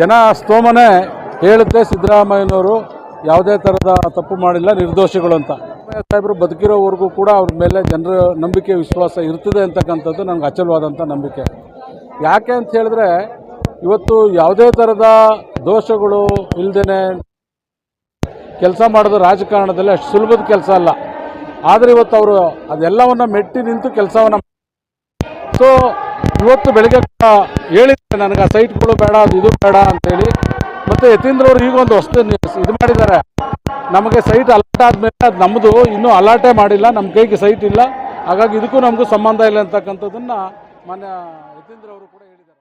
ಜನ ಸ್ತೋಮನೆ ಹೇಳುತ್ತೆ ಸಿದ್ದರಾಮಯ್ಯನವರು, ಯಾವುದೇ ಥರದ ತಪ್ಪು ಮಾಡಿಲ್ಲ, ನಿರ್ದೋಷಿಗಳು ಅಂತ. ಸಾಹೇಬರು, ಬದುಕಿರೋವರೆಗೂ ಕೂಡ ಅವ್ರ ಮೇಲೆ ಜನರ ನಂಬಿಕೆ, ವಿಶ್ವಾಸ ಇರ್ತದೆ ಅಂತಕ್ಕಂಥದ್ದು ನನಗೆ ಅಚಲವಾದಂಥ ನಂಬಿಕೆ. ಯಾಕೆ ಅಂತ ಹೇಳಿದ್ರೆ, ಇವತ್ತು ಯಾವುದೇ ಥರದ ದೋಷಗಳು ಇಲ್ಲದೇ ಕೆಲಸ ಮಾಡೋದು ರಾಜಕಾರಣದಲ್ಲಿ ಅಷ್ಟು ಸುಲಭದ ಕೆಲಸ ಅಲ್ಲ. ಆದರೆ ಇವತ್ತು ಅವರು ಅದೆಲ್ಲವನ್ನು ಮೆಟ್ಟಿ ನಿಂತು ಕೆಲಸವನ್ನು ಸೊ ಇವತ್ತು ಬೆಳಗ್ಗೆ ಹೇಳಿದ್ದಾರೆ ನನಗೆ, ಆ ಸೈಟ್ಗಳು ಬೇಡ, ಅದು ಇದು ಬೇಡ ಅಂತೇಳಿ. ಮತ್ತು ಯತೀಂದ್ರ ಅವರು ಈಗ ಒಂದು ಹೊಸ ಇದು ಮಾಡಿದ್ದಾರೆ. ನಮಗೆ ಸೈಟ್ ಅಲರ್ಟ್ ಆದಮೇಲೆ ಅದು ನಮ್ಮದು ಇನ್ನೂ ಅಲರ್ಟೇ ಮಾಡಿಲ್ಲ ನಮ್ಮ ಕೈಗೆ ಸೈಟ್ ಇಲ್ಲ. ಹಾಗಾಗಿ ಇದಕ್ಕೂ ನಮಗೂ ಸಂಬಂಧ ಇಲ್ಲ ಅಂತಕ್ಕಂಥದ್ದನ್ನು ಮಾನ್ಯ ಯತೀಂದ್ರ ಅವರು ಕೂಡ ಹೇಳಿದ್ದಾರೆ.